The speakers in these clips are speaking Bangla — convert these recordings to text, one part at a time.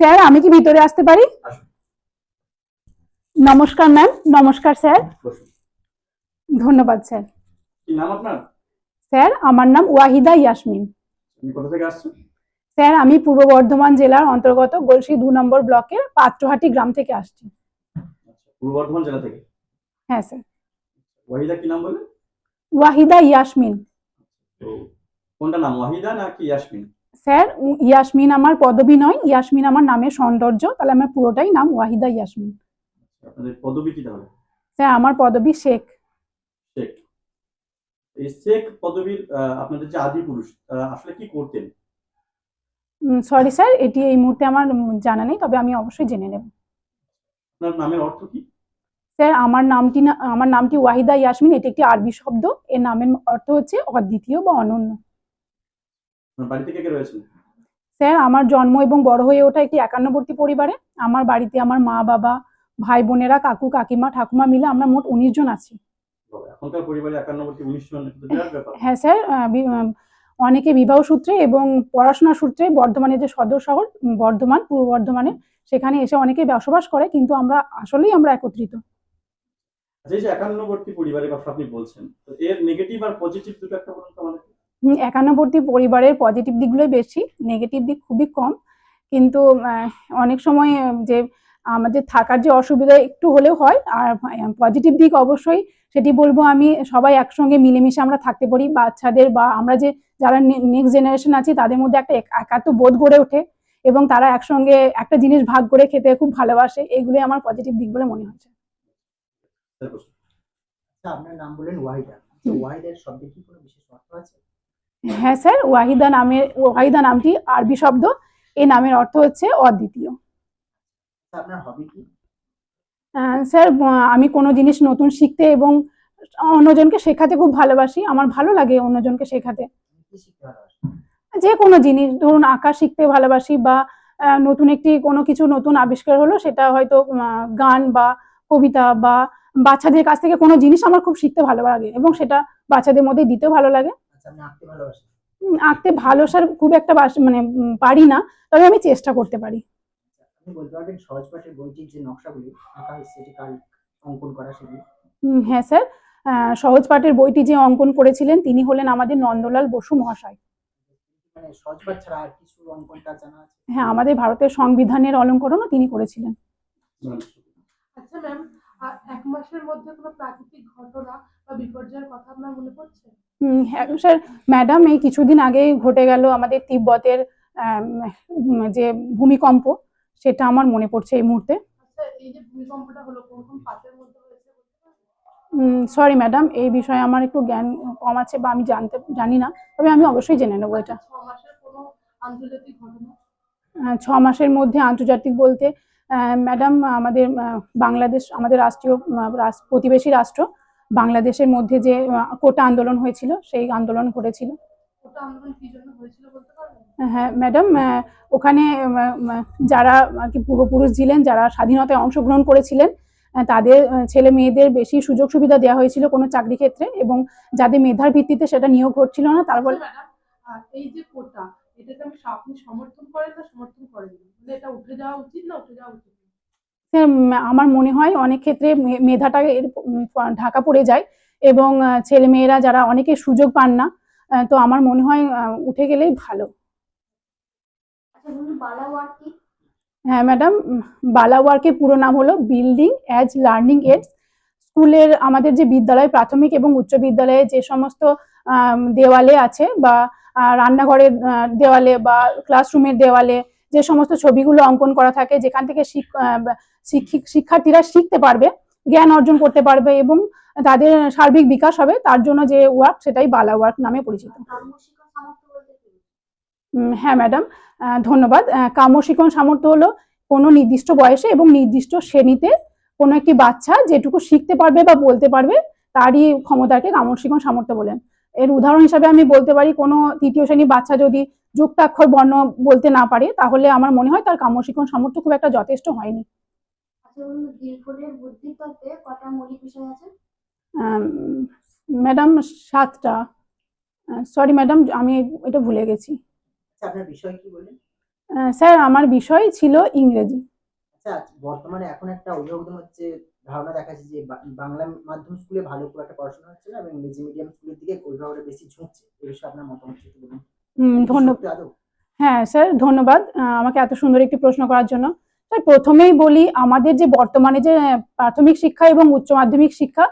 স্যার আমি কি ভিতরে আসতে পারি? নমস্কার ম্যাম। নমস্কার স্যার। ধন্যবাদ স্যার। স্যার আমার নাম ওয়াহিদা ইয়াসমিন। স্যার আমি পূর্ব বর্ধমান জেলার অন্তর্গত গলসি দু নম্বর ব্লকের পাত্রহাটি গ্রাম থেকে আসছি। আচ্ছা, পূর্ব বর্ধমান জেলা থেকে? হ্যাঁ স্যার। ওয়াহিদা কি নাম বলে ওয়াহিদা ইয়াসমিন। কোনটা নাম ওয়াহিদা নাকি ইয়াসমিন? স্যার ইয়াসমিন আমার পদবী নয় ইয়াসমিন আমার নামের সৌন্দর্য তাহলে আমার পুরোটাই নাম ওয়াহিদা ইয়াসমিন। আপনাদের পদবী কি তাহলে? স্যার আমার পদবী শেখ। শেখ। এই শেখ পদবীর আপনাদের যে আদি পুরুষ আসলে কি করতেন? সরি স্যার এটি এই মুহূর্তে আমার জানা নেই তবে আমি অবশ্যই জেনে নেব। আপনার নামের অর্থ কি? স্যার আমার নামটি না আমার নামটি ওয়াহিদা ইয়াসমিন এটি একটি আরবি শব্দ এর নামের অর্থ হচ্ছে অদ্বিতীয় বা অনন্য। কে রয়েছেন স্যার আমার জন্ম এবং বড় হয়ে ওঠা একটি একান্নবর্তী পরিবারে। আমার বাড়িতে আমার মা বাবা ভাই বোনেরা কাকু কাকিমা ঠাকুমা মিলে আমরা মোট উনিশ জন আছি। এখনকার পরিবারে একান্নবর্তী উনিশ জন এটা তো বিরাট ব্যাপার। হ্যাঁ স্যার অনেকে বিবাহ সূত্রে এবং পড়াশোনা সূত্রে বর্ধমানে যে সদর শহর বর্ধমান পূর্ব বর্ধমানে সেখানে এসে অনেকে বসবাস করে কিন্তু আমরা আসলেই আমরা একত্রিত। আচ্ছা এই যে একান্নবর্তী পরিবারের কথা আপনি বলছেন তো এর নেগেটিভ আর পজিটিভ দুটো একটা বলুন তো আমাদের একান্নবর্তী পরিবারের পজিটিভ দিকগুলোই বেশি নেগেটিভ দিক খুবই কম। কিন্তু অনেক সময় যে আমাদের থাকার যে অসুবিধা একটু হলেও হয় আর পজিটিভ দিক অবশ্যই সেটি বলব আমি সবাই একসঙ্গে মিলেমিশে আমরা থাকতে পারি। বাচ্চাদের বা আমরা যে যারা নেক্সট জেনারেশন আছি তাদের মধ্যে একটা এক- একাত্ম বোধ গড়ে ওঠে এবং তারা একসঙ্গে একটা জিনিস ভাগ করে খেতে খুব ভালোবাসে। এগুলোই আমার পজিটিভ দিক বলে মনে বসুন। আচ্ছা আপনার নাম বললেন ওয়াহিদা তো ওয়াহিদার শব্দে কি কোনো বিশেষ অর্থ আছে? হ্যাঁ স্যার ওয়াহিদা নামের ওয়াহিদা নামটি আরবি শব্দ। এই নামের অর্থ হচ্ছে অদ্বিতীয়। স্যার আমি কোনো জিনিস নতুন শিখতে এবং অন্যজনকে শেখাতে খুব ভালোবাসি। আমার ভালো লাগে অন্যজনকে শেখাতে। যে কোনো জিনিস ধরুন আঁকা শিখতে ভালোবাসি বা নতুন একটি কোনো কিছু নতুন আবিষ্কার হলো সেটা হয়তো গান বা কবিতা বা বাচ্চাদের কাছ থেকে কোনো জিনিস আমার খুব শিখতে ভালো লাগে এবং সেটা বাচ্চাদের মধ্যে দিতেও ভালো লাগে। আঁকতে উম, আঁকতে ভালো স্যার খুব একটা বাস- মানে পারি না তবে আমি চেষ্টা করতে পারি। আচ্ছা, আপনি বলতে পারবেন সহজ পাঠের বইটির যে নকশাগুলি আঁকা সেটি কাল অঙ্কন করা সেগুলি? হ্যাঁ স্যার। আহ, সহজ পাঠের বইটি যে অঙ্কন করেছিলেন তিনি হলেন আমাদের নন্দলাল বসু মহাশয়। মানে হ্যাঁ আমাদের ভারতের সংবিধানের অলঙ্করণও তিনি করেছিলেন। আচ্ছা ম্যাম এক মাসের মধ্যে কোনো প্রাকৃতিক ঘটনা বা বিপর্যয়ের কথা আপনার মনে পড়ছে? স্যার ম্যাডাম এই কিছুদিন আগেই ঘটে গেল আমাদের তিব্বতের যে ভূমিকম্প সেটা আমার মনে পড়ছে এই মুহূর্তে। আচ্ছা এই যে ভূমিকম্পটা হলো কোন কোন পাতের মধ্যে হয়েছে বলতে পারবেন? সরি ম্যাডাম এই বিষয়ে আমার একটু জ্ঞান কম আছে বা আমি জানতে জানি না তবে আমি অবশ্যই জেনে নেব এটা। ছ মাসের মধ্যে আন্তর্জাতিক বলতে ম্যাডাম আমাদের বাংলাদেশ আমাদের রাষ্ট্রীয় প্রতিবেশী রাষ্ট্র বাংলাদেশের মধ্যে যে কোটা আন্দোলন হয়েছিল সেই আন্দোলন ঘটেছিল হ্যাঁ ম্যাডাম ওখানে যারা আর কি পূর্বপুরুষ ছিলেন যারা স্বাধীনতায় অংশগ্রহণ করেছিলেন তাদের ছেলে মেয়েদের বেশি সুযোগ সুবিধা দেওয়া হয়েছিল কোনো চাকরি ক্ষেত্রে এবং যাদের মেধার ভিত্তিতে সেটা নিয়োগ হচ্ছিল না তারপর আচ্ছা এই যে কোটা এটাকে আমি আপনি সমর্থন করেন না সমর্থন করেন না। মানে এটা উঠে যাওয়া উচিত না উঠে যাওয়া উচিত আমার মনে হয় অনেক ক্ষেত্রে মেধাটা এর ঢাকা পড়ে যায় এবং ছেলে মেয়েরা যারা অনেকে সুযোগ পান না তো আমার মনে হয় উঠে গেলেই ভালো। আচ্ছা বলুন বালা ওয়ার্ড কি? হ্যাঁ ম্যাডাম বালা ওয়ার্কের পুরো নাম হলো বিল্ডিং অ্যাজ লার্নিং এডস। স্কুলের আমাদের যে বিদ্যালয় প্রাথমিক এবং উচ্চ বিদ্যালয়ে যে সমস্ত দেওয়ালে আছে বা রান্নাঘরের দেওয়ালে বা ক্লাসরুমের দেওয়ালে যে সমস্ত ছবিগুলো অঙ্কন করা থাকে যেখান থেকে শিক্ষার্থীরা শিখতে পারবে জ্ঞান অর্জন করতে পারবে এবং তাদের সার্বিক বিকাশ হবে তার জন্য যে ওয়ার্ক সেটাই বালা ওয়ার্ক নামে পরিচিত। হ্যাঁ ম্যাডাম ধন্যবাদ। আহ, কাম্যশিক্ষণ সামর্থ্য হলো কোনো নির্দিষ্ট বয়সে এবং নির্দিষ্ট শ্রেণীতে কোনো একটি বাচ্চা যেটুকু শিখতে পারবে বা বলতে পারবে তারই ক্ষমতাকে কামশিক্ষণ সামর্থ্য বলেন। এর উদাহরণ হিসাবে আমি বলতে পারি কোনো তৃতীয় শ্রেণির বাচ্চা যদি যুক্তাক্ষর বর্ণ বলতে না পারে তাহলে আমার মনে হয় তার কামশিক্ষণ সামর্থ্য খুব একটা যথেষ্ট হয়নি। ম্যাডাম সাতটা। সরি ম্যাডাম আমি এটা ভুলে গেছি। আচ্ছা আপনার বিষয় কি বললেন? স্যার আমার বিষয় ছিল ইংরেজি। আচ্ছা বর্তমানে এখন একটা অভিভাবকদের হচ্ছে ধারণা দেখা যাচ্ছে যে বাংলা মাধ্যম স্কুলে ভালো করে একটা পড়াশোনা হচ্ছে না এবং ইংরেজি মিডিয়াম স্কুলের দিকে অভিভাবকরা বেশি ঝুঁকছে। এই বিষয়ে আপনার মতামত একটু বলুন? ধন্যবাদ হ্যাঁ স্যার ধন্যবাদ। আমাকে এত সুন্দর একটি প্রশ্ন করার জন্য। স্যার প্রথমেই বলি আমাদের যে বর্তমানে যে প্রাথমিক শিক্ষা এবং উচ্চ মাধ্যমিক শিক্ষা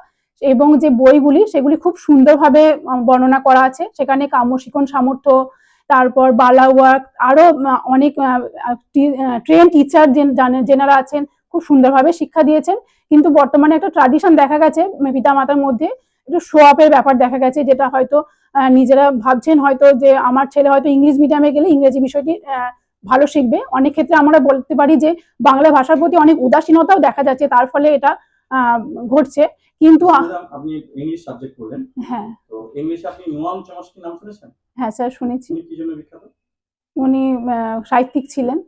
এবং যে বইগুলি সেগুলি খুব সুন্দরভাবে বর্ণনা করা আছে। সেখানে কাম্য শিখন সামর্থ্য তারপর বালা ওয়ার্ক আরও আহ, অনেক ট্রেন টিচার যেনারা আছেন খুব সুন্দরভাবে শিক্ষা দিয়েছেন। কিন্তু বর্তমানে একটা ট্রাডিশন দেখা গেছে পিতা মাতার মধ্যে একটু শো আপের ব্যাপার দেখা গেছে যেটা হয়তো নিজেরা ভাবছেন হয়তো যে আমার ছেলে হয়তো ইংলিশ মিডিয়ামে গেলে ইংরেজি বিষয়টি ভালো শিখবে। অনেক ক্ষেত্রে আমরা বলতে পারি যে বাংলা ভাষার প্রতি অনেক উদাসীনতাও দেখা যাচ্ছে তার ফলে এটা আহ, ঘটছে। কিন্তু আপনি ইংলিশ সাবজেক্ট করলেন হ্যাঁ। তো ইংলিশে আপনি নোয়াম চমস্কি নাম শুনেছেন? হ্যাঁ স্যার শুনেছি। তিনি কি জন্য বিখ্যাত? উনি আহ, সাহিত্যিক ছিলেন।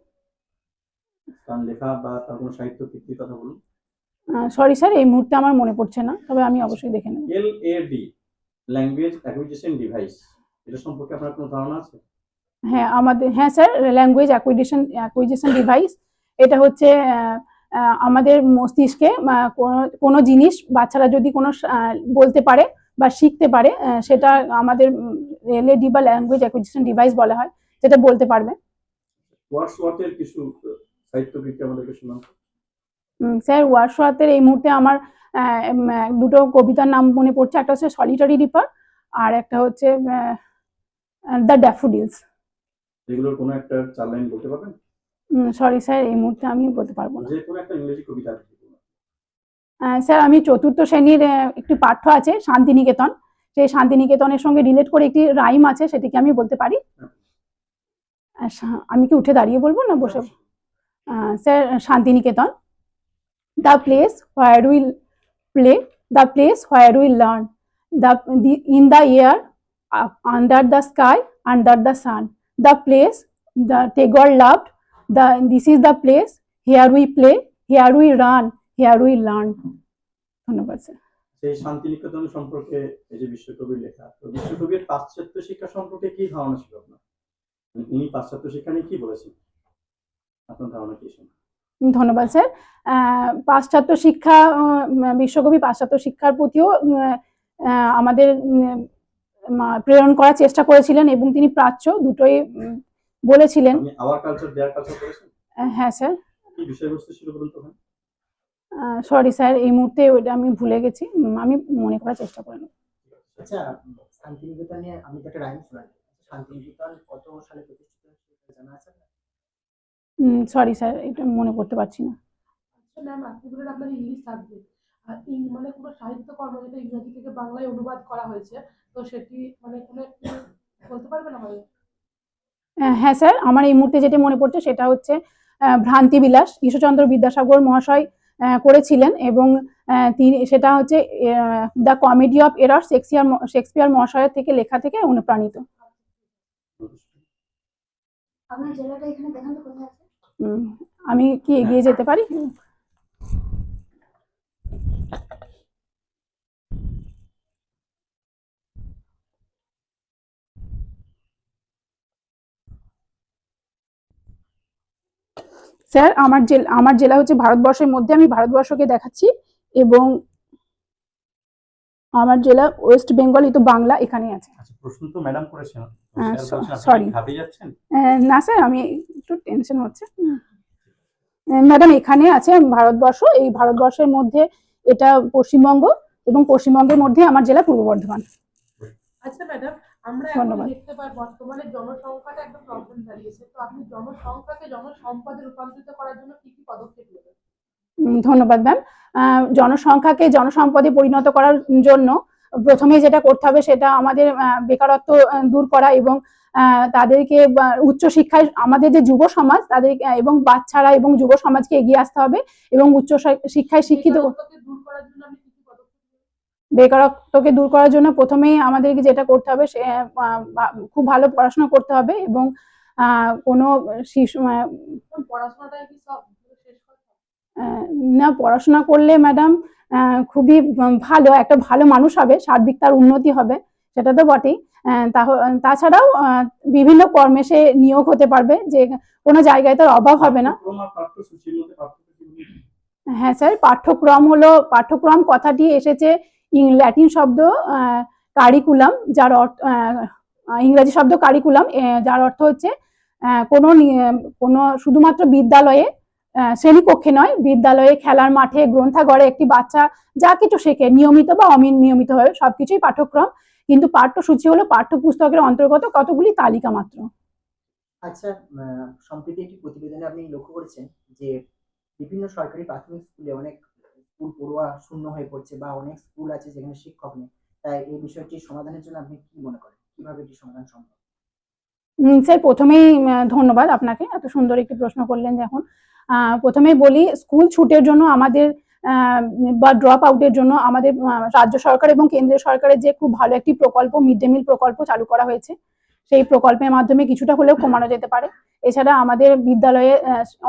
তার লেখা বা তার কোনো সাহিত্য কীর্তির কথা বলুন। সরি স্যার এই মুহূর্তে আমার মনে পড়ছে না তবে আমি অবশ্যই দেখে নেব। L A D language acquisition device এটা সম্পর্কে আপনার কোনো ধারণা আছে? হ্যাঁ আমাদের হ্যাঁ sir language acquisition acquisition device এটা হচ্ছে আমাদের মস্তিষ্কে কোনো- কোনো জিনিস বাচ্চারা যদি কোনো বলতে পারে বা শিখতে পারে সেটা আমাদের এলএডি বা ল্যাঙ্গুয়েজ অ্যাকুইজিশন ডিভাইস বলা হয় যেটা বলতে পারবে। ওয়ার্ডসওয়ার্থের কিছু সাহিত্য আমাদেরকে শোনান স্যার ওয়ার্ডসওয়ার্থের এই মুহূর্তে আমার দুটো কবিতার নাম মনে পড়ছে। একটা হচ্ছে সলিটারি রিপার আর একটা হচ্ছে দ্য ড্যাফোডিলস এগুলোর কোনো একটা চার লাইন বলতে পারবেন? সরি স্যার এই মুহূর্তে আমি বলতে পারব না। যে কোনো একটা ইংরেজি কবিতা স্যার আমি চতুর্থ শ্রেণির একটি পাঠ্য আছে শান্তিনিকেতন। সেই শান্তিনিকেতনের সঙ্গে রিলেট করে একটি রাইম আছে সেটিকে আমি বলতে পারি? আমি কি উঠে দাঁড়িয়ে বলব না বসে? আহ, sir, Santiniketan. The place where will play the place where will learn the in the air under the sky under the sun the place the Tagore loved the this is the place here we play here we run here we learn ধন্যবাদ, স্যার। সেই শান্তিনিকেতন সম্পর্কে এই যে বিশ্বকবির লেখা, তো বিশ্বকবির পাশ্চাত্য শিক্ষা সম্পর্কে কি ধারণা ছিল আপনার? উনি পাশ্চাত্য শিক্ষা নিয়ে কি বলেছেন আপনার ধারণা কি শুনুন ধন্যবাদ স্যার। পাশ্চাত্য শিক্ষা বিশ্বকবি পাশ্চাত্য শিক্ষার প্রতিও আমাদের প্রেরণ করার চেষ্টা করেছিলেন এবং তিনি প্রাচ্য দুটোই বলেছিলেন। আপনি আওয়ার কালচার দেয়ার কালচার করেছেন? আহ, হ্যাঁ স্যার। সরি স্যার এই মুহূর্তে ওইটা আমি ভুলে গেছি। আমি মনে করার চেষ্টা করে নেব। আচ্ছা শান্তিনিকেতনে আমি তো একটা রাইম শোনাই। শান্তিনিকেতন কত সালে প্রতিষ্ঠিত জানা আছে? সরি স্যার এটা মনে করতে পারছি না। আচ্ছা ম্যাম আপনি বলেন আপনার ইংলিশ সাবজেক্ট আর মানে কোনো সাহিত্যকর্ম যেটা ইংরেজি থেকে বাংলায় অনুবাদ করা হয়েছে তো সেটি মানে কোনো বলতে পারবেন আমাদের হ্যাঁ স্যার আমার এই মুহূর্তে যেটা মনে পড়ছে সেটা হচ্ছে আহ, ভ্রান্তি বিলাস। ঈশ্বরচন্দ্র বিদ্যাসাগর মহাশয় করেছিলেন এবং তিনি সেটা হচ্ছে the comedy of error Shakespeare Shakespeare মহাশয়ের থেকে লেখা থেকে অনুপ্রাণিত। আপনার জেলাটা এখানে দেখান তো কোথায় আমি কি এগিয়ে যেতে পারি? স্যার, আমার জেলা আমার জেলা হচ্ছে ভারতবর্ষের মধ্যে আমি ভারতবর্ষকে দেখাচ্ছি এবং আমার জেলা ওয়েস্ট বেঙ্গল এই তো বাংলা এখানে আছে। আচ্ছা প্রশ্ন তো ম্যাডাম করেছেন। হ্যাঁ. কি ঘাবড়ে যাচ্ছেন? না স্যার আমি একটু টেনশন হচ্ছে। ম্যাডাম এখানে আছে ভারতবর্ষ এই ভারতবর্ষের মধ্যে এটা পশ্চিমবঙ্গ এবং পশ্চিমবঙ্গের মধ্যে আমার জেলা পূর্ব বর্ধমান। আচ্ছা ম্যাডাম আমরা এখন ধন্যবাদ। দেখতে পাই বর্তমানে জনসংখ্যাটা একটা প্রবলেম দাঁড়িয়েছে। তো আপনি জনসংখ্যাকে জনসম্পদে রূপান্তরিত করার জন্য কি কি পদক্ষেপ নেবেন? ধন্যবাদ ম্যাম জনসংখ্যাকে জনসম্পদে পরিণত করার জন্য প্রথমে যেটা করতে হবে সেটা আমাদের বেকারত্ব দূর করা এবং তাদেরকে বা, উচ্চশিক্ষায় আমাদের যে যুব সমাজ তাদের এবং বাচ্চারা এবং যুব সমাজকে এগিয়ে আসতে হবে এবং উচ্চ শিক্ষায় শিক্ষিত বেকারত্বকে দূর করার জন্য প্রথমেই আমাদেরকে যেটা করতে হবে সে খুব ভালো পড়াশোনা করতে হবে এবং আহ, কোনো শিশু পড়াশোনাটাই কি সব না পড়াশোনা করলে ম্যাডাম খুবই ভালো একটা ভালো মানুষ হবে সার্বিক তার উন্নতি হবে সেটা তো বটেই তাছাড়াও বিভিন্ন কর্মে সে নিয়োগ হতে পারবে যে কোনো জায়গায় তার অভাব হবে না? হ্যাঁ স্যার পাঠ্যক্রম হলো পাঠ্যক্রম কথাটি এসেছে ইং- ল্যাটিন শব্দ কারিকুলাম যার অর্থ ইংরেজি শব্দ কারিকুলাম যার অর্থ হচ্ছে কোনো কোনো শুধুমাত্র বিদ্যালয়ে শ্রেণীকক্ষে নয় বিদ্যালয়ে খেলার মাঠে গ্রন্থাগারে একটি বাচ্চা যা কিছু শেখে নিয়মিত বা অমিন অনিয়মিতভাবে সবকিছুই পাঠ্যক্রম। কিন্তু পাঠ্যসূচি হলো পাঠ্যপুস্তকের অন্তর্গত কতগুলি তালিকা মাত্র? আচ্ছা সম্প্রতি একটি প্রতিবেদনে আপনি লক্ষ্য করেছেন যে বিভিন্ন সরকারি প্রাথমিক স্কুলে অনেক স্কুল পড়ুয়া শূন্য হয়ে পড়ছে বা অনেক স্কুল আছে যেখানে শিক্ষক নেই। তাই এই বিষয়টি সমাধানের জন্য আপনি কি মনে করেন? কীভাবে এটি সমাধান সম্ভব? স্যার প্রথমেই ধন্যবাদ আপনাকে। এত সুন্দর একটি প্রশ্ন করলেন যখন প্রথমেই বলি, স্কুল ছুটের জন্য আমাদের বা ড্রপ আউটের জন্য আমাদের রাজ্য সরকার এবং কেন্দ্রীয় সরকারের যে খুব ভালো একটি প্রকল্প মিড ডে মিল প্রকল্প চালু করা হয়েছে। সেই প্রকল্পের মাধ্যমে কিছুটা হলেও কমানো যেতে পারে। এছাড়া আমাদের বিদ্যালয়ে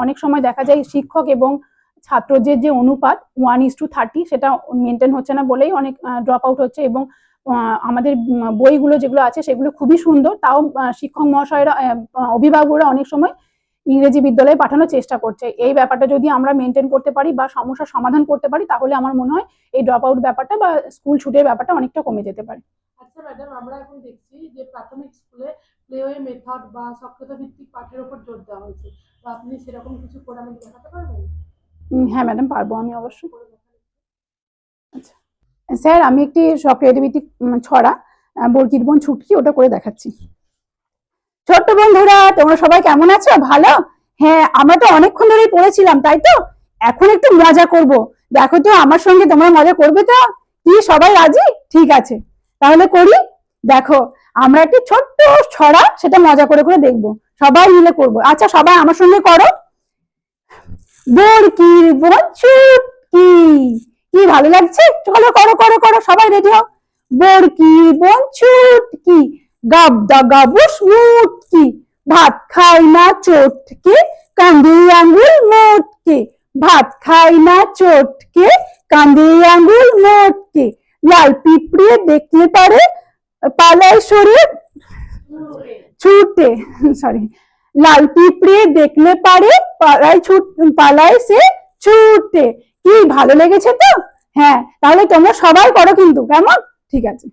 অনেক সময় দেখা যায় শিক্ষক এবং ছাত্রদের যে অনুপাত ওয়ান ইস টু থার্টি সেটা মেনটেন হচ্ছে না বলেই অনেক ড্রপ আউট হচ্ছে এবং আমাদের বইগুলো যেগুলো আছে সেগুলো খুবই সুন্দর। তাও শিক্ষক মহাশয়রা অভিভাবকরা অনেক সময় ইংরেজি বিদ্যালয়ে পাঠানোর চেষ্টা করছে। এই ব্যাপারটা যদি আমরা মেনটেন করতে পারি বা সমস্যার সমাধান করতে পারি তাহলে আমার মনে হয় এই ড্রপ আউট ব্যাপারটা বা স্কুল ছুটের ব্যাপারটা অনেকটা কমে যেতে পারে। আচ্ছা ম্যাডাম আমরা এখন দেখছি যে প্রাথমিক স্কুলে প্লেওয়ে মেথড বা সক্রিয়তা ভিত্তিক পাঠের উপর জোর দেওয়া হয়েছে। আপনি সেরকম কিছু করে আমাকে দেখাতে পারবেন? হ্যাঁ ম্যাডাম পারব আমি অবশ্যই। দেখান। স্যার আমি একটি সক্রিয় ভিত্তিক ছড়া বর্গির বোন ছুটকি ওটা করে দেখাচ্ছি। ছোট্ট বন্ধুরা, তোমরা সবাই কেমন আছো? ভালো? হ্যাঁ আমরা তো অনেকক্ষণ ধরেই পড়েছিলাম, তাই তো? এখন একটু মজা করব। দেখো তো, আমার সঙ্গে তোমরা মজা করবে তো? কি, সবাই রাজি? ঠিক আছে। তাহলে করি। দেখো, আমরা একটি ছোট্ট ছড়া, সেটা মজা করে করে দেখব। সবাই মিলে করব। আচ্ছা সবাই আমার সঙ্গে করো। বর্গির বোন ছুটকি কি? ভালো লাগছে? চলো, করো করো করো, সবাই রেডি হও। বরকি বোন ছুটকি গাবদা গাবুস মুটকি। ভাত খাই না চটকে, কান্দে আঙ্গুল মোটকে। ভাত খাই না চটকে, কান্দে আঙ্গুল মোটকে। লাল পিঁপড়ে দেখতে পারে, পালায় সরে ছুটে। সরি লাল পিঁপড়ে দেখলে পারে, পালায় ছুট, পালায় সে ছুটে। কি ভালো লেগেছে তো? হ্যাঁ তাহলে তোমরা সবাই করো কিন্তু, কেমন? ঠিক আছে।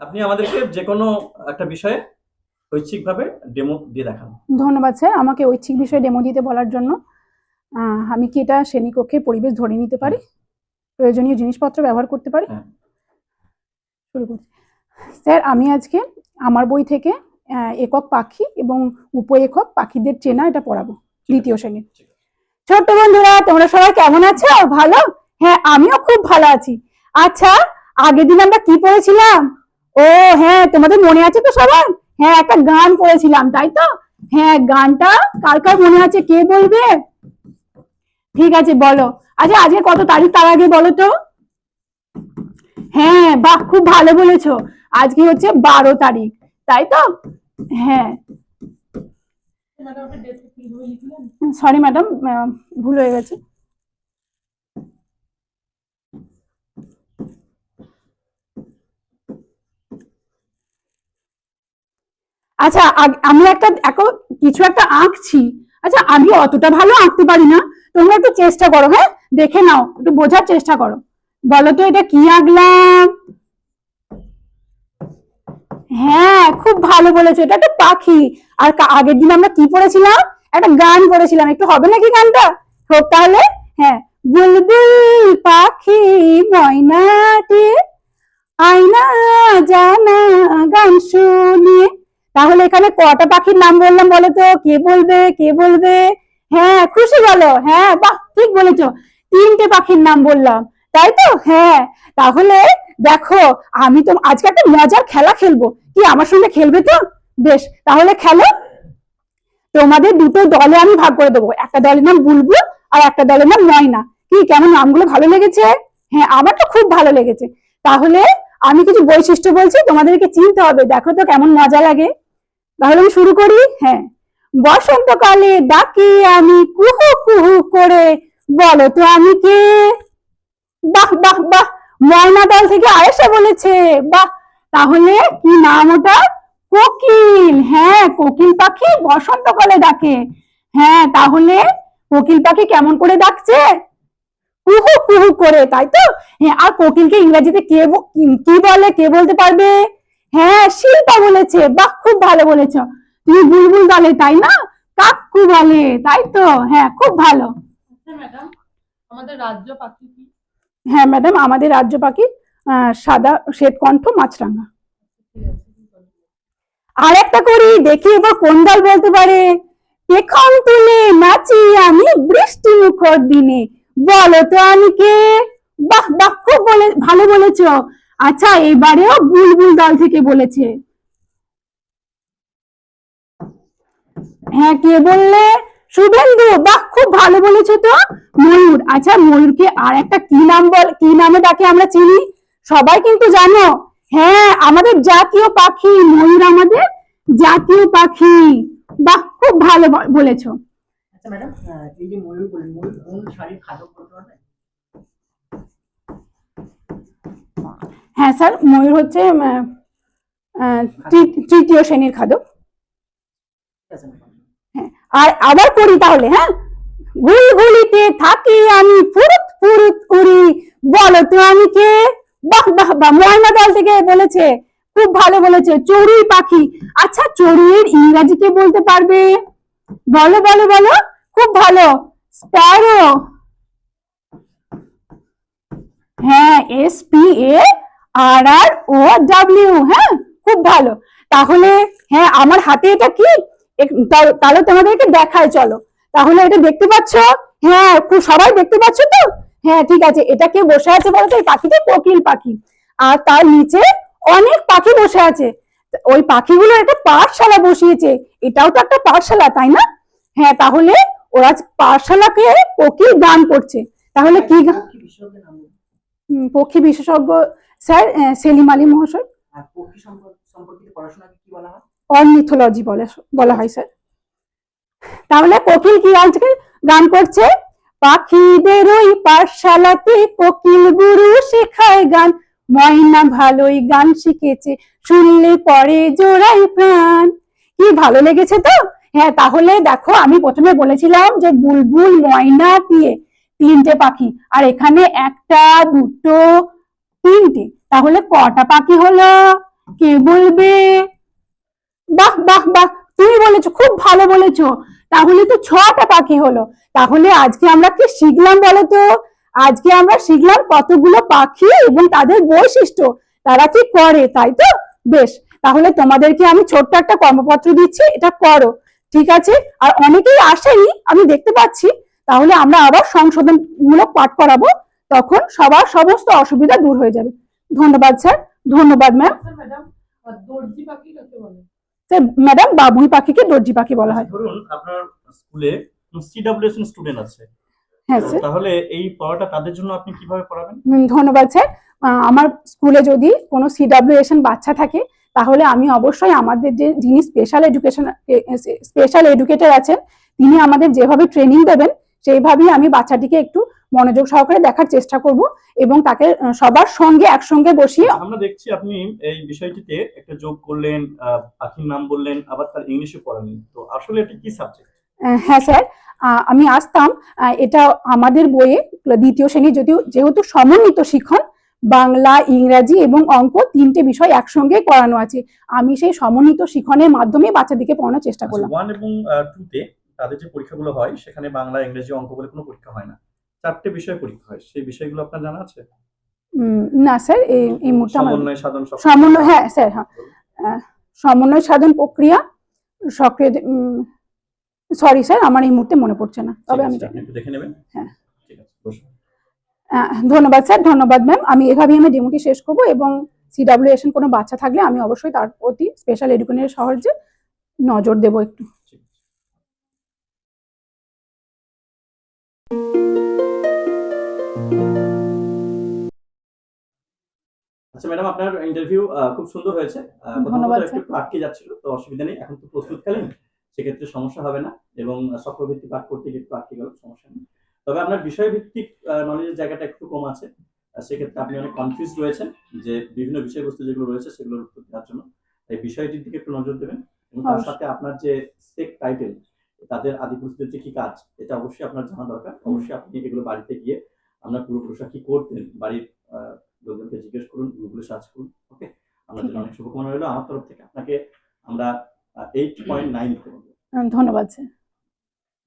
আপনি আমাদেরকে যে কোনো একটা বিষয়ে ঐচ্ছিকভাবে ডেমো দিয়ে দেখান। ধন্যবাদ স্যার। আমাকে ঐচ্ছিক বিষয়ে ডেমো দিতে বলার জন্য আমি কি এটা শ্রেণীকক্ষে পরিবেশ ধরে নিতে পারি? প্রয়োজনীয় জিনিসপত্র ব্যবহার করতে পারি? হ্যাঁ। শুরু করছি। স্যার আমি আজকে আমার বই থেকে একক পাখি এবং উপ একক পাখিদের চেনা এটা পড়াবো দ্বিতীয় শ্রেণির। ছোট্ট বন্ধুরা তোমরা সবাই কেমন আছো? ভালো? হ্যাঁ আমিও খুব ভালো আছি। আচ্ছা আগের দিন আমরা কি পড়েছিলাম? ও হ্যাঁ তোমাদের মনে আছে তো সবার? হ্যাঁ একটা গান করেছিলাম তাই তো? হ্যাঁ গানটা কার কার মনে আছে কে বলবে? ঠিক আছে বলো। আচ্ছা আজকে কত তারিখ তার আগে বলো তো? হ্যাঁ বাহ খুব ভালো বলেছ। আজকে হচ্ছে বারো তারিখ তাই তো? হ্যাঁ। সরি ম্যাডাম ভুল হয়ে গেছে। আচ্ছা আমি একটা কিছু একটা আঁকছি। আচ্ছা আমি অতটা ভালো আঁকতে পারি না। তোমরা একটু চেষ্টা করো হ্যাঁ? দেখে নাও, একটু বোঝার চেষ্টা করো। বলো তো, এটা কি আঁকলাম? হ্যাঁ খুব ভালো বলেছ, এটা একটা পাখি। আর আগের দিন আমরা কি পড়েছিলাম? একটা গান পড়েছিলাম। একটু হবে নাকি গানটা? হোক তাহলে হ্যাঁ। বুলবুল পাখি ময়নাটি, আয়না জানা গান শুনিয়ে তাহলে এখানে কটা পাখির নাম বললাম বলো তো কে বলবে? কে বলবে? হ্যাঁ খুশি বলো। হ্যাঁ বাহ, ঠিক বলেছ। তিনটে পাখির নাম বললাম, তাই তো? হ্যাঁ তাহলে দেখো, আমি তো আজকে একটা মজার খেলা খেলব। কি, আমার সঙ্গে খেলবে তো? বেশ, তাহলে খেলো। তোমাদের দুটো দলে আমি ভাগ করে দেবো। একটা দলের নাম বুলবুল আর একটা দলের নাম ময়না কি, কেমন? নামগুলো ভালো লেগেছে? হ্যাঁ আমার তো খুব ভালো লেগেছে। তাহলে আমি কিছু বৈশিষ্ট্য বলছি, তোমাদেরকে চিনতে হবে। দেখো তো কেমন মজা লাগে। তাহলে আমি শুরু করি? হ্যাঁ। বসন্তকালে ডাকি আমি কুহু কুহু করে বলো তো আমি কে? বাহ বাহ বাহ, ময়না দল থেকে আয়েশা বলেছে। বাহ, তাহলে কি নাম ওটা? কোকিল। হ্যাঁ কোকিল পাখি বসন্তকালে ডাকে। হ্যাঁ তাহলে কোকিল পাখি কেমন করে ডাকছে? কুহু কুহু করে, তাই তো? হ্যাঁ আর কোকিলকে ইংরেজিতে কে, কি বলে? কে বলতে পারবে? হ্যাঁ শিল্পা বলেছে বাহ খুব ভালো বলেছ। তুমি বুলবুল দলে তাই না? কাকু বলে তাই তো? হ্যাঁ খুব ভালো। আচ্ছা ম্যাডাম আমাদের রাজ্য পাখি কি? হ্যাঁ ম্যাডাম আমাদের রাজ্য পাখি সাদা শ্বেতকণ্ঠ মাছরাঙা। আর একটা করি দেখি এবার কোন দল বলতে পারে। পেখম তুলে নাচি আমি বৃষ্টি মুখর দিনে। বলো তো আমি কে? বাহ বাহ খুব বলে ভালো বলেছ। আচ্ছা এবারেও বুলবুল দল থেকে বলেছে। হ্যাঁ কে বললে? শুভেন্দু, বাহ, খুব ভালো বলেছ তো। ময়ূর আচ্ছা ময়ূরকে আর একটা কি নাম বল, কি নামে ডাকে আমরা চিনি? সবাই কিন্তু জানো। হ্যাঁ আমাদের জাতীয় পাখি, ময়ূর আমাদের জাতীয় পাখি। বাহ, খুব ভালো বলেছ। আচ্ছা ম্যাডাম এই যে ময়ূর ময়ূর কোন শাড়ির খাদক বলতে হ্যাঁ স্যার, ময়ূর হচ্ছে তৃতীয় শ্রেণির খাদক। ঠিক আর আবার করি তাহলে হ্যাঁ? গুলগুলিতে থাকি আমি, ফুরুত ফুরুত করি। বলো তো আমি কে? বাহ বাহ বাহ, ময়না দল থেকে বলেছে, খুব ভালো বলেছে, চড়ুই পাখি। আচ্ছা চড়ুইয়ের ইংরাজিতে বলতে পারবে? বলো বলো বলো, খুব ভালো, স্প্যারো। হ্যাঁ S P A R R O W হ্যাঁ? খুব ভালো। তাহলে হ্যাঁ আমার হাতে এটা কি? তাহলে তোমাদেরকে দেখায় চলো। তাহলে এটা দেখতে পাচ্ছ? হ্যাঁ খুব সবাই দেখতে পাচ্ছ তো? হ্যাঁ ঠিক আছে। এটা কে বসে আছে বলতো এই পাখিটা কোকিল পাখি। আর তার নিচে অনেক পাখি বসে আছে। ওই পাখিগুলো একটা পাঠশালা বসিয়েছে। এটাও তো একটা পাঠশালা তাই না? হ্যাঁ তাহলে ওরা পাঠশালাকে কোকিল গান করছে। তাহলে কি গান পক্ষী বলুন। হুম, পক্ষী বিশেষজ্ঞ স্যার সেলিম আলী মহাশয়। হয়? অর্নিথোলজি বলে বলা হয় স্যার। তাহলে কোকিল কি আজকে গান করছে? পাখিদের ওই পাঠশালাতে কোকিল গুরু শেখায় গান। ময়না ভালোই গান শিখেছে শুনলে পরে জোড়াই প্রাণ। কি ভালো লেগেছে তো? হ্যাঁ তাহলে দেখো আমি প্রথমে বলেছিলাম যে বুলবুল ময়না দিয়ে তিনটে পাখি আর এখানে একটা দুটো তিনটে। তাহলে কটা পাখি হলো? কে বলবে? বাহ বাহ বাহ, তুমি বলেছ, খুব ভালো বলেছ। তাহলে তো ছটা পাখি হলো। তাহলে আজকে আমরা কি শিখলাম বলো তো? আজকে আমরা শিখলাম কতগুলো পাখি এবং তাদের বৈশিষ্ট্য। তারা কি করে, তাই তো? বেশ, তাহলে তোমাদেরকে আমি ছোট্ট একটা কর্মপত্র দিচ্ছি, এটা করো। ঠিক আছে? আর অনেকেই আসেনি, আমি দেখতে পাচ্ছি। তাহলে আমরা আবার সংশোধনমূলক পাঠ করাবো। তখন সবার সমস্ত অসুবিধা দূর হয়ে যাবে। ধন্যবাদ স্যার। ধন্যবাদ ম্যাম স্যার ম্যাডাম বাবুই পাখিকে দর্জি পাখি বলা হয়। ধরুন আপনার স্কুলে সিডাব্লিউএস স্টুডেন্ট আছে। হ্যাঁ স্যার। তাহলে এই পড়াটা তাদের জন্য আপনি কীভাবে পড়াবেন? ধন্যবাদ স্যার। আমার স্কুলে যদি কোনো সিডাব্লিউএশন বাচ্চা থাকে তাহলে আমি অবশ্যই আমাদের যে যিনি স্পেশাল এডুকেশন স্পেশাল এডুকেটর আছেন তিনি আমাদের যেভাবে ট্রেনিং দেবেন সেইভাবেই আমি বাচ্চাটিকে একটু মনোযোগ সহকারে দেখার চেষ্টা করব এবং তাকে সবার সঙ্গে একসঙ্গে বসিয়ে আমরা দেখছি আপনি এই বিষয়টিতে একটা যোগ করলেন পাখির নাম বললেন আবার তার ইংলিশে পড়ালেন। তো আসলে এটা কি সাবজেক্ট হ্যাঁ স্যার আমি আসতাম এটা আমাদের বইয়ে দ্বিতীয় শ্রেণি যদিও যেহেতু সমন্বিত শিক্ষণ বাংলা ইংরাজি এবং অঙ্ক তিনটে বিষয় একসঙ্গে করানো আছে আমি সেই সমন্বিত শিক্ষণের মাধ্যমে বাচ্চাদেরকে পড়ানোর চেষ্টা করলাম। ওয়ান এবং টু তে তাদের যে পরীক্ষাগুলো হয় সেখানে বাংলা ইংরেজি অঙ্ক বলে কোনো পরীক্ষা হয় না। চারটে বিষয় পরীক্ষা হয়। সেই বিষয়গুলো আপনার জানা আছে? না স্যার এই এই মুহূর্তে আমার সমন্বয় সাধন সমন্বয় হ্যাঁ স্যার হ্যাঁ। সমন্বয় সাধন প্রক্রিয়া সক্রিয় সরি স্যার আমার এই মুহূর্তে মনে পড়ছে না। তবে আমি দেখে নেবেন? হ্যাঁ। ঠিক আছে ধন্যবাদ স্যার ধন্যবাদ ম্যাম। আমি এভাবেই আমি ডেমোটি শেষ করব এবং সিডাব্লিউএশন কোনো বাচ্চা থাকলে আমি অবশ্যই তার প্রতি স্পেশাল এডুকেশনের সাহায্যে নজর দেবো একটু। আচ্ছা ম্যাডাম আপনার ইন্টারভিউ খুব সুন্দর হয়েছে। ধন্যবাদ, একটু আটকে যাচ্ছিল তো অসুবিধা নেই। এখন তো প্রস্তুতকালীন সেক্ষেত্রে সমস্যা হবে না এবং চক্রভিত্তিক পাঠ করতে গিয়ে একটু আটকে গেল সমস্যা নেই। তবে আপনার বিষয়ভিত্তিক নলেজের জায়গাটা একটু কম আছে। সেক্ষেত্রে আপনি অনেক কনফিউজ রয়েছেন যে বিভিন্ন বিষয়বস্তু যেগুলো রয়েছে সেগুলোর উত্তর দেওয়ার জন্য। এই বিষয়টির দিকে একটু নজর দেবেন এবং তার সাথে আপনার যে সেক টাইটেল তাদের আদিপুরুষদের যে কি কাজ এটা অবশ্যই আপনার জানা দরকার। অবশ্যই আপনি এগুলো বাড়িতে গিয়ে আপনার পূর্বপুরুষরা কি করতেন বাড়ির লোকজনকে জিজ্ঞেস করুন গুগলে সার্চ করুন ওকে আপনার অনেক শুভকামনা রইল আমার তরফ থেকে। আপনাকে আমরা এইট পয়েন্ট নাইন দিতে পারব ধন্যবাদ স্যার।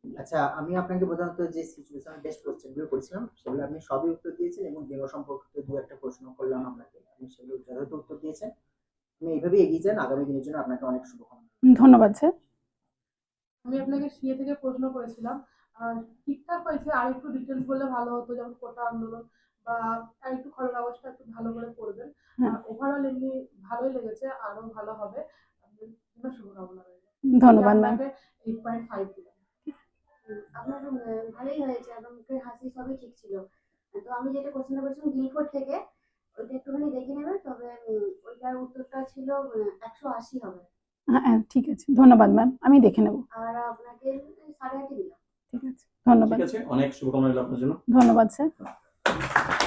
আচ্ছা আমি আপনাকে প্রধানত যে সিচুয়েশন বেস্ট কোশ্চেনগুলো করেছিলাম সেগুলো আপনি সবই উত্তর দিয়েছেন এবং ডেঙ্গু সম্পর্কিত দু একটা প্রশ্ন করলাম আপনাকে। আপনি সেগুলো যথাযথ উত্তর দিয়েছেন। আপনি এইভাবে এগিয়ে যান আগামী দিনের জন্য আপনাকে অনেক শুভকামনা। ধন্যবাদ স্যার। আমি আপনাকে সিএ থেকে প্রশ্ন করেছিলাম। আর ঠিকঠাক হয়েছে আর একটু ডিটেলস বললে ভালো হতো যেমন কোটা আন্দোলন। বা আর একটু খরচ ব্যবস্থা একটু ভালো করে করবেন। হ্যাঁ। ওভারঅল এমনি ভালোই লেগেছে আরও ভালো হবে। আপনার শুভকামনা রইল। ধন্যবাদ ম্যাম এইট পয়েন্ট ফাইভ দিলাম। আপনার ভালোই হয়েছে। এবং মুখের হাসি সবই ঠিক ছিল। তো আমি যেটা কোশ্চেনটা করেছিলাম গিলফোর্ড থেকে ওইটা একটুখানি দেখে নেবেন। তবে ওইটার উত্তরটা ছিল একশো আশি হবে। হ্যাঁ হ্যাঁ, ঠিক আছে। ধন্যবাদ ম্যাম আমি দেখে নেব। আর আপনাকে সাড়ে আটই দিলাম। ঠিক আছে। ধন্যবাদ। ঠিক আছে। অনেক শুভকামনা রইল আপনার জন্য। ধন্যবাদ স্যার Thank you.